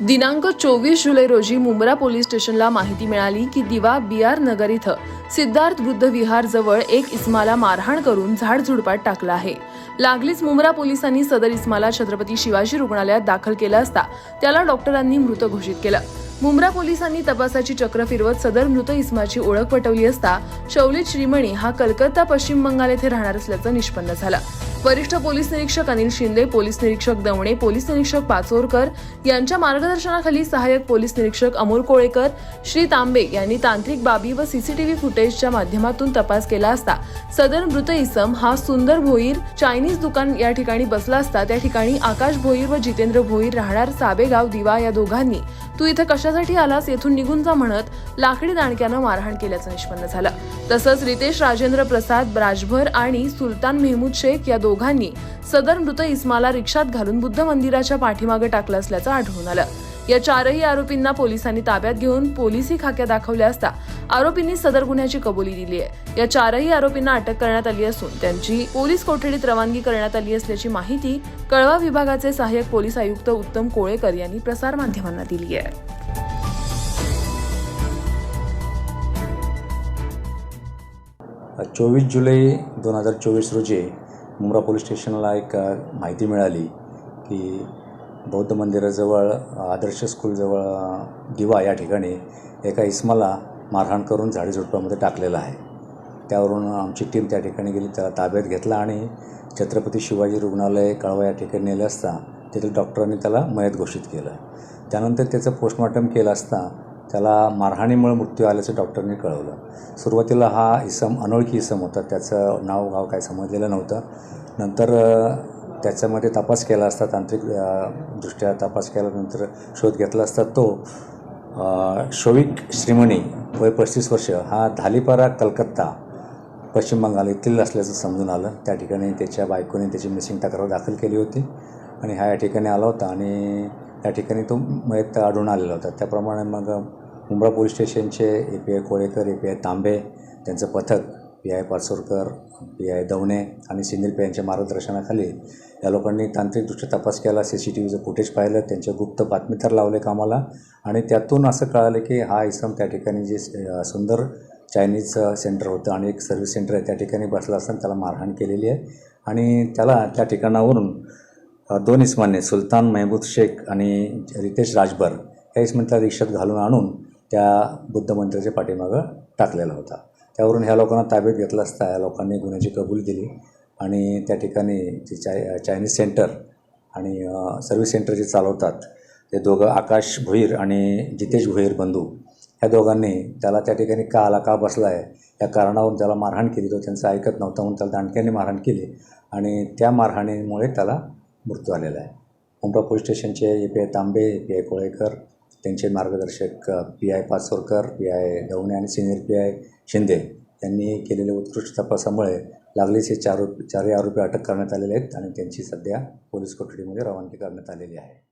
दिनांक चोवीस जुलै रोजी मुंब्रा पोलीस स्टेशनला माहिती मिळाली की दिवा बिआर नगर इथं सिद्धार्थ बुद्ध विहार जवळ एक इस्माला मारहाण करून झाडझुडपात टाकला आहे. लागलीच मुंब्रा पोलिसांनी सदर इस्माला छत्रपती शिवाजी रुग्णालयात दाखल केलं असता त्याला डॉक्टरांनी मृत घोषित केलं. मुंब्रा पोलिसांनी तपासाची चक्र फिरवत सदर मृत इस्माची ओळख पटवली असता शौलित श्रीमणी हा कलकत्ता पश्चिम बंगाल येथे राहणार असल्याचं निष्पन्न झालं. वरिष्ठ पोलीस निरीक्षक अनिल शिंदे पोलीस निरीक्षक दवणे पोलीस निरीक्षक पाचोरकर यांच्या मार्गदर्शनाखाली सहाय्यक पोलीस निरीक्षक अमोल कोळेकर श्री तांबे यांनी तांत्रिक बाबी व सीसीटीव्ही फुटेजच्या माध्यमातून तपास केला असता. सदर मृत इसम हा सुंदर भोईर चायनीज दुकान या ठिकाणी बसला असता. त्या ठिकाणी आकाश भोईर व जितेंद्र भोईर राहणार साबेगाव दिवा या दोघांनी. तू इथं कशासाठी आलास? येथून निघून जा म्हणत लाकडी दाणक्यानं मारहाण केल्याचं निष्पन्न झालं. तसंच रितेश राजेंद्र प्रसाद राजभर आणि सुलतान मेहमूद शेख या दोघांनी सदर मृत इस्माला रिक्षात घालून बुद्ध मंदिराच्या पाठीमागे टाकलं असल्याचं आढळून आलं. या चारही आरोपींना पोलिसांनी ताब्यात घेऊन पोलिसी खाक्या दाखवल्या असता आरोपींनी सदर गुन्ह्याची कबुली दिली आहे. या चारही आरोपींना अटक करण्यात आली असून त्यांची पोलीस कोठडीत रवानगी करण्यात आली असल्याची माहिती कळवा विभागाचे सहाय्यक पोलीस आयुक्त उत्तम कोळेकर यांनी प्रसारमाध्यमांना दिली आहे. चोवीस जुलै दोन हजार चोवीस रोजी मुंब्रा पोलीस स्टेशनला एक माहिती मिळाली की बौद्ध मंदिराजवळ आदर्श स्कूलजवळ दिवा या ठिकाणी एका इस्माला मारहाण करून झाडीझुडपामध्ये टाकलेलं आहे. त्यावरून आमची टीम त्या ठिकाणी गेली त्याला ताब्यात घेतला आणि छत्रपती शिवाजी रुग्णालय कळवा या ठिकाणी नेलं असता तेथील डॉक्टरांनी त्याला मयत घोषित केलं. त्यानंतर त्याचं पोस्टमॉर्टम केलं असता त्याला मारहाणीमुळे मृत्यू आल्याचं डॉक्टरनी कळवलं. सुरुवातीला हा इसम अनोळखी इसम होता. त्याचं नाव गाव काय समजलेलं नव्हतं. नंतर त्याच्यामध्ये तपास केला असता तांत्रिक दृष्ट्या तपास केल्यानंतर शोध घेतला असता तो शोविक श्रीमणी वय पस्तीस वर्ष. हा धालीपारा कलकत्ता पश्चिम बंगाल येथील असल्याचं समजून आलं. त्या ठिकाणी त्याच्या बायकोने त्याची मिसिंग तक्रार दाखल केली होती आणि हा या ठिकाणी आला होता आणि त्या ठिकाणी तो मयत आढळून आलेला होता. त्याप्रमाणे मग मुंब्रा पोलीस स्टेशनचे A P I Kolekar A P I Tambe त्यांचं पथक P I Pachorkar P I Dawane आणि सिंदीर पी यांच्या मार्गदर्शनाखाली या लोकांनी तांत्रिकदृष्ट्या तपास केला. सी सी टी व्हीचं फुटेज पाहिलं. त्यांचे गुप्त बातमी तर लावले कामाला. आणि त्यातून असं कळालं की हा इसम त्या ठिकाणी जे सुंदर चायनीज सेंटर होतं आणि एक सर्व्हिस सेंटर आहे त्या ठिकाणी बसला असताना त्याला मारहाण केलेली आहे. आणि त्याला त्या ठिकाणावरून दोन इस्माने सुलतान मेहबूद शेख आणि रितेश राजभर या इस्मांतला रिक्षात घालून आणून त्या बुद्ध मंदिराच्या पाठीमागं टाकलेला होता. त्यावरून ह्या लोकांना ताब्यात घेतलं असता या लोकांनी गुन्ह्याची कबूल दिली आणि त्या ठिकाणी जे चाय चायनीज सेंटर आणि सर्व्हिस सेंटर जे चालवतात ते दोघं आकाश भोईर आणि जितेश भोईर बंधू ह्या दोघांनी त्याला त्या ठिकाणी का आला का बसला आहे या कारणावरून त्याला मारहाण केली. तो त्यांचं ऐकत नव्हतं म्हणून त्याला दांडक्याने मारहाण केली आणि त्या मारहाणीमुळे त्याला मृत्यू आलेला आहे. मुंब्रा पोलीस स्टेशनचे A P I Tambe A P I Kolekar त्यांचे मार्गदर्शक P I Pachorkar P I Dawane आणि सिनियर पी आय शिंदे यांनी केलेल्या उत्कृष्ट तपासामुळे लागलीच हे चार चारही आरोपी अटक करण्यात आलेले आहेत आणि त्यांची सध्या पोलीस कोठडीमध्ये रवानगी करण्यात आलेली आहे.